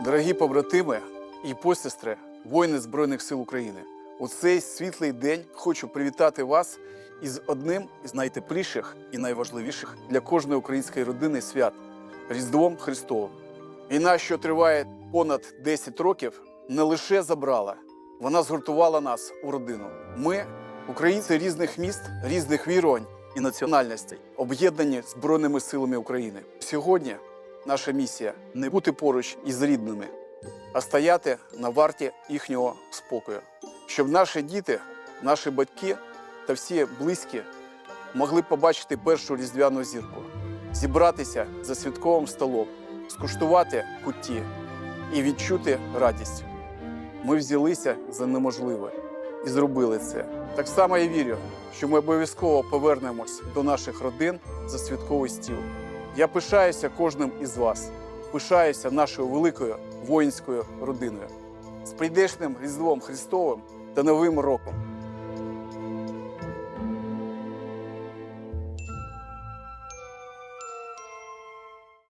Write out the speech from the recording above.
Дорогі побратими і посестри, воїни Збройних сил України, у цей світлий день хочу привітати вас із одним із найтепліших і найважливіших для кожної української родини свят Різдвом Христовим. Війна, що триває понад 10 років, не лише забрала, вона згуртувала нас у родину. Ми, українці різних міст, різних вірувань і національностей, об'єднані Збройними силами України. Сьогодні наша місія не бути поруч із рідними, а стояти на варті їхнього спокою, щоб наші діти, наші батьки та всі близькі могли побачити першу різдвяну зірку, зібратися за святковим столом, скуштувати кутті і відчути радість. Ми взялися за неможливе і зробили це. Так само я вірю, що ми обов'язково повернемось до наших родин за святковий стіл. Я пишаюся кожним із вас, пишаюся нашою великою воїнською родиною з прийдешним Різдвом Христовим та Новим роком.